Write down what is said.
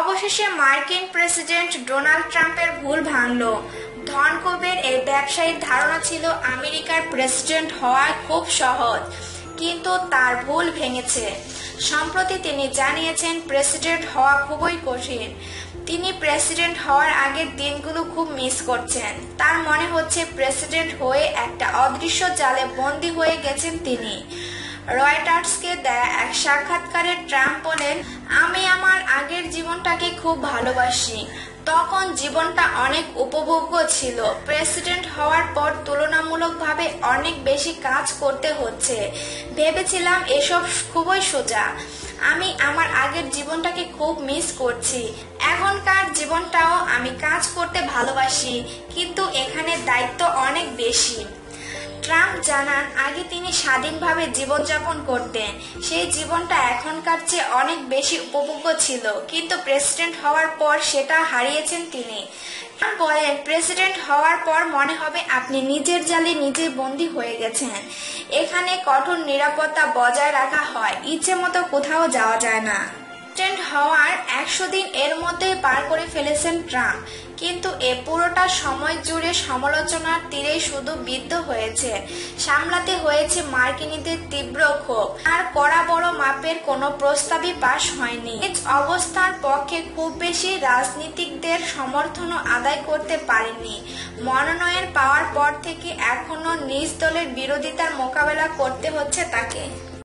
অবশেষে মার্কিন president Donald ট্রাম্পের ভুল ভাঙল। ধনকুবের এই ব্যবসায়ীর ধারণা ছিল আমেরিকার প্রেসিডেন্ট হওয়া খুব সহজ, কিন্তু তার ভুল ভেঙেছে। সম্প্রতি তিনি জানিয়েছেন প্রেসিডেন্ট হওয়া খুবই কঠিন। তিনি প্রেসিডেন্ট হওয়ার আগের দিনগুলো খুব মিস করছেন। তার মনে হচ্ছে প্রেসিডেন্ট হয়ে একটা অদৃশ্য জালে বন্দী হয়ে গেছেন তিনি। রয়টার্সকে দেয়া এক সাক্ষাৎকারে ট্রাম্প বলেন, আমি আমার আগের জীবনটাকে খুব ভালোবাসি। তখন জীবনটা অনেক উপভোগ্য ছিল। প্রেসিডেন্ট হওয়ার পর তুলনামূলকভাবে অনেক বেশি কাজ করতে হচ্ছে। ভেবেছিলাম এসব খুবই সোজা। আমি আমার আগের জীবনটাকে খুব মিস করছি। এখনকার জীবনটাও আমি কাজ করতে ভালোবাসি, কিন্তু এখানে দায়িত্ব অনেক বেশি। ট্রাম্প জানান, আগে তিনি স্বাধীনভাবে জীবনযাপন করতেন। সেই জীবনটা এখনকার চেয়ে অনেক বেশি উপভোগ্য ছিল। কিন্তু প্রেসিডেন্ট হওয়ার পর সেটা হারিয়েছেন তিনি। বলেন, প্রেসিডেন্ট হওয়ার পর মনে হবে আপনি নিজের জালে নিজে বন্দী হয়ে গেছেন। এখানে কঠোর নিরাপত্তা বজায় রাখা হয়। ইচ্ছে মতো কোথাও যাওয়া যায় না। হওয়ার একশো দিন এর মধ্যেই পার করে ফেলেছেন ট্রাম্প। কিন্তু এ পুরোটা সময় জুড়ে সমালোচনার তীরেই শুধু বিদ্ধ হয়েছে। সামলাতে হয়েছে মার্কিনীদের তীব্র ক্ষোভ। আর কড়া বড় মাপের কোনো প্রস্তাবই পাশ হয়নি। অবস্থার পক্ষে খুব বেশি রাজনীতিকদের সমর্থনও আদায় করতে পারেনি মনোনয়ন পাওয়ার পর থেকে এখনও নিজ দলের বিরোধিতার মোকাবেলা করতে হচ্ছে তাকে।